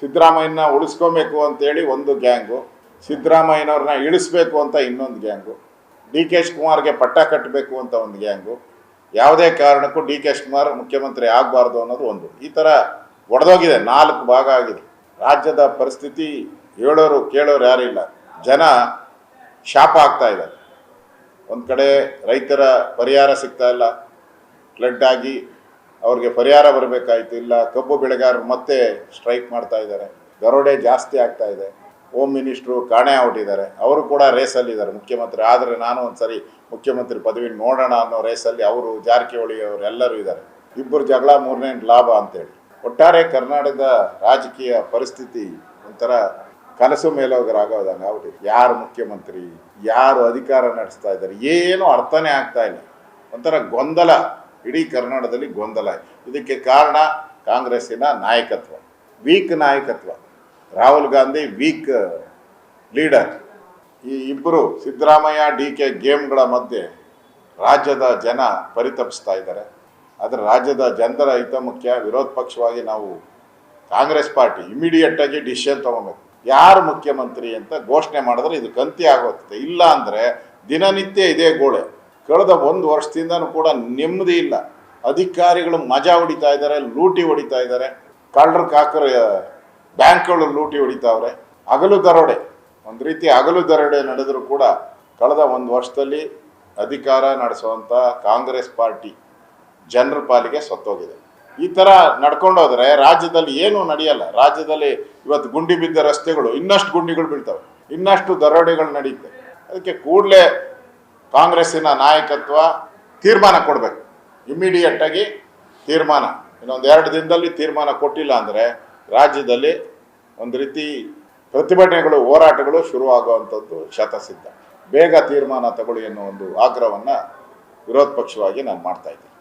ಸಿದ್ದರಾಮಯ್ಯನ ಉಳಿಸ್ಕೊಬೇಕು ಅಂತೇಳಿ ಒಂದು ಗ್ಯಾಂಗು, ಸಿದ್ದರಾಮಯ್ಯನವ್ರನ್ನ ಇಳಿಸ್ಬೇಕು ಅಂತ ಇನ್ನೊಂದು ಗ್ಯಾಂಗು ಡಿ ಕೆ ಶಿವಕುಮಾರ್ಗೆ ಪಟ್ಟ ಕಟ್ಟಬೇಕು ಅಂತ ಒಂದು ಗ್ಯಾಂಗು, ಯಾವುದೇ ಕಾರಣಕ್ಕೂ ಡಿ ಕೆ ಶಿವಕುಮಾರ್ ಮುಖ್ಯಮಂತ್ರಿ ಆಗಬಾರ್ದು ಅನ್ನೋದು ಒಂದು. ಈ ಥರ ಒಡೆದೋಗಿದೆ, ನಾಲ್ಕು ಭಾಗ ಆಗಿದೆ. ರಾಜ್ಯದ ಪರಿಸ್ಥಿತಿ ಹೇಳೋರು ಕೇಳೋರು ಯಾರೂ ಇಲ್ಲ. ಜನ ಶಾಪ ಆಗ್ತಾ ಇದ್ದಾರೆ. ಒಂದು ಕಡೆ ರೈತರ ಪರಿಹಾರ ಸಿಗ್ತಾ ಇಲ್ಲ. ಫ್ಲಡ್ ಆಗಿ ಅವ್ರಿಗೆ ಪರಿಹಾರ ಬರಬೇಕಾಯ್ತು, ಇಲ್ಲ ಕಬ್ಬು ಬೆಳೆಗಾರರು ಮತ್ತೆ ಸ್ಟ್ರೈಕ್ ಮಾಡ್ತಾ ಇದ್ದಾರೆ. ದರೋಡೆ ಜಾಸ್ತಿ ಆಗ್ತಾ ಇದೆ. ಹೋಮ್ ಮಿನಿಸ್ಟ್ರು ಕಾಣೆ ಔಟಿದ್ದಾರೆ ಅವರು ಕೂಡ ರೇಸಲ್ಲಿದ್ದಾರೆ ಮುಖ್ಯಮಂತ್ರಿ. ಆದರೆ ನಾನು ಒಂದ್ಸರಿ ಮುಖ್ಯಮಂತ್ರಿ ಪದವಿ ನೋಡೋಣ ಅನ್ನೋ ರೇಸಲ್ಲಿ ಅವರು ಜಾರಕಿಹೊಳಿ ಅವರು ಎಲ್ಲರೂ ಇದ್ದಾರೆ. ಇಬ್ಬರು ಜಗಳ, ಮೂರನೇ ಲಾಭ ಅಂತೇಳಿ. ಒಟ್ಟಾರೆ ಕರ್ನಾಟಕದ ರಾಜಕೀಯ ಪರಿಸ್ಥಿತಿ ಒಂಥರ ಕನಸು ಮೇಲೋಗರಾಗೋದಂಗೆ ಆಗ್ಬಿಟ್ಟಿದೆ. ಯಾರು ಮುಖ್ಯಮಂತ್ರಿ, ಯಾರು ಅಧಿಕಾರ ನಡೆಸ್ತಾ ಇದ್ದಾರೆ, ಏನೂ ಅರ್ಥನೇ ಆಗ್ತಾ ಇಲ್ಲ. ಒಂಥರ ಗೊಂದಲ. ಇಡೀ ಕರ್ನಾಟಕದಲ್ಲಿ ಗೊಂದಲ. ಇದಕ್ಕೆ ಕಾರಣ ಕಾಂಗ್ರೆಸ್ಸಿನ ನಾಯಕತ್ವ, ವೀಕ್ ನಾಯಕತ್ವ. Rahul Gandhi weak leader. ಈ ಇಬ್ಬರು ಸಿದ್ದರಾಮಯ್ಯ, ಡಿ ಕೆ ಗೇಮ್ಗಳ ಮಧ್ಯೆ ರಾಜ್ಯದ ಜನ ಪರಿತಪಿಸ್ತಾ ಇದ್ದಾರೆ. ಆದರೆ ರಾಜ್ಯದ ಜನರ ಹಿತ ಮುಖ್ಯ ವಿರೋಧ ಪಕ್ಷವಾಗಿ ನಾವು ಕಾಂಗ್ರೆಸ್ ಪಾರ್ಟಿ ಇಮಿಡಿಯೇಟ್ ಆಗಿ ಡಿಸಿಷನ್ ತಗೋಬೇಕು. ಯಾರು ಮುಖ್ಯಮಂತ್ರಿ ಅಂತ ಘೋಷಣೆ ಮಾಡಿದ್ರೆ ಇದು ಕಂತಿ ಆಗೋಗ್ತದೆ. ಇಲ್ಲ ಅಂದರೆ ದಿನನಿತ್ಯ ಇದೇ ಗೋಳೆ ಕಳೆದ ಒಂದು ವರ್ಷದಿಂದನೂ ಕೂಡ ನೆಮ್ಮದಿ ಇಲ್ಲ. ಅಧಿಕಾರಿಗಳು ಮಜಾ ಹೊಡಿತಾ ಇದ್ದಾರೆ, ಲೂಟಿ ಹೊಡಿತಾ ಇದ್ದಾರೆ. ಕಳ್ಳರ ಕಾಕರ, ಬ್ಯಾಂಕ್ಗಳು ಲೂಟಿ ಹೊಡಿತಾವ್ರೆ ಹಗಲು ದರೋಡೆ, ಒಂದು ರೀತಿ ಹಗಲು ದರೋಡೆ ನಡೆದರೂ ಕೂಡ ಕಳೆದ ಒಂದು ವರ್ಷದಲ್ಲಿ ಅಧಿಕಾರ ನಡೆಸುವಂಥ ಕಾಂಗ್ರೆಸ್ ಪಾರ್ಟಿ ಜನರ ಪಾಲಿಗೆ ಸತ್ತೋಗಿದೆ. ಈ ಥರ ನಡ್ಕೊಂಡೋದ್ರೆ ರಾಜ್ಯದಲ್ಲಿ ಏನೂ ನಡೆಯಲ್ಲ. ರಾಜ್ಯದಲ್ಲಿ ಇವತ್ತು ಗುಂಡಿ ಬಿದ್ದ ರಸ್ತೆಗಳು ಇನ್ನಷ್ಟು ಗುಂಡಿಗಳು ಬೀಳ್ತವೆ, ಇನ್ನಷ್ಟು ದರೋಡೆಗಳು ನಡೆಯುತ್ತೆ. ಅದಕ್ಕೆ ಕೂಡಲೇ ಕಾಂಗ್ರೆಸ್ಸಿನ ನಾಯಕತ್ವ ತೀರ್ಮಾನ ಕೊಡಬೇಕು. ಇಮಿಡಿಯೇಟ್ ಆಗಿ ತೀರ್ಮಾನ. ಇನ್ನೊಂದು ಎರಡು ದಿನದಲ್ಲಿ ತೀರ್ಮಾನ ಕೊಟ್ಟಿಲ್ಲ ಅಂದರೆ ರಾಜ್ಯದಲ್ಲಿ ಒಂದು ರೀತಿ ಪ್ರತಿಭಟನೆಗಳು, ಹೋರಾಟಗಳು ಶುರುವಾಗುವಂಥದ್ದು ಶತಸಿದ್ಧ. ಬೇಗ ತೀರ್ಮಾನ ತಗೊಳ್ಳಿ ಅನ್ನೋ ಒಂದು ಆಗ್ರಹವನ್ನು ವಿರೋಧ ಪಕ್ಷವಾಗಿ ನಾನು ಮಾಡ್ತಾ ಇದ್ದೀನಿ.